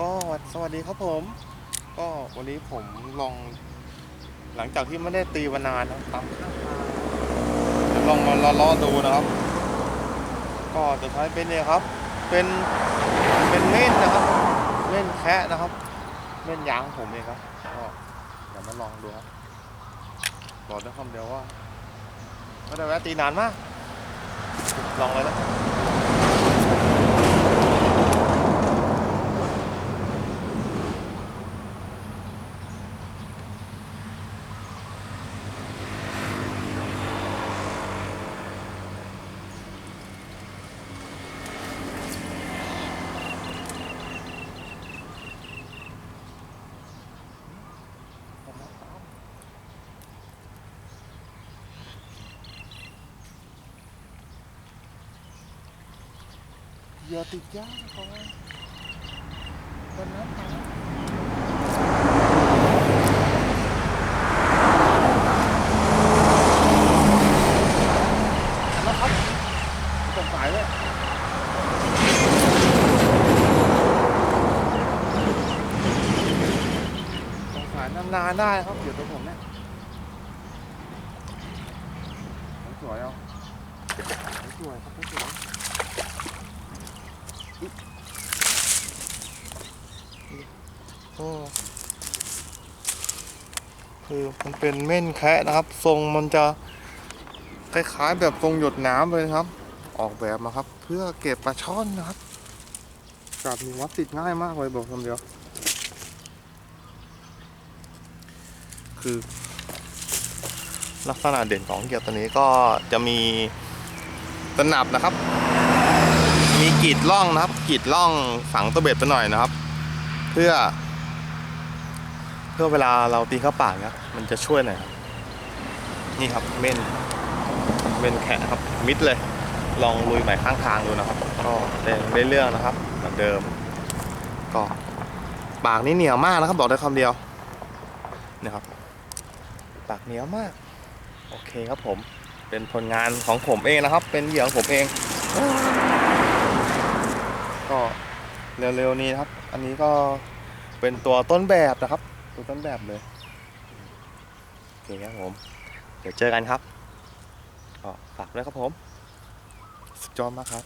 สวัสดีครับผม ก็วันนี้ผมลอง หลังจากที่ไม่ได้ตีมานานนะตามข้างทางเดี๋ยวลองมาล้อๆดูนะครับ ก็จะใช้เป็นเนี่ยครับ เป็นเป็นเม่นนะครับเม่นแคะนะครับเม่นยางผมเองครับก็เดี๋ยวมาลองดูครับบอกได้คำเดียวว่าไม่ได้แวะตีนานมากลองเลยนะ เหยื่อติดยางเขาบนนั้นตายนานได้ครับเดี๋ยวตัวผมเนี่ยสวยเอาสวยครับสวย คือมันเป็นเม่นแคะนะครับ ทรงมันจะคล้ายๆแบบทรงหยดน้ำเลยครับ ออกแบบมาครับ เพื่อเก็บปลาช่อนนะครับกับมีวัดติดง่ายมากเลยบอกคำเดียว คือ ลักษณะเด่นของเหยื่อตัวนี้ก็จะมีตะหนับนะครับ มีกรีดล่องนะครับกรีดล่องฝังตัวเบ็ดไปหน่อยนะครับ เพื่อ เพื่อเวลาเราตีเข้าปากนะมันจะช่วยหน่อยครับนี่ครับเม่นเม่นแขะครับมิดเลย ลองลุยใหม่ข้างทางดูนะครับก็แดงได้เรื่องนะครับ เหมือนเดิม ก็ปากนี่เหนียวมากนะครับ บอกได้คำเดียวนะครับ ปากเหนียวมาก โอเคครับผม เป็นผลงานของผมเองนะครับ เป็นเหยื่อของผมเอง เร็วๆนี้นะครับ อันนี้ก็เป็นตัวต้นแบบนะครับ ตัวต้นแบบเลยโอเคครับผม เดี๋ยวเจอกันครับก็ฝากด้วยครับผม สุดยอดมากครับ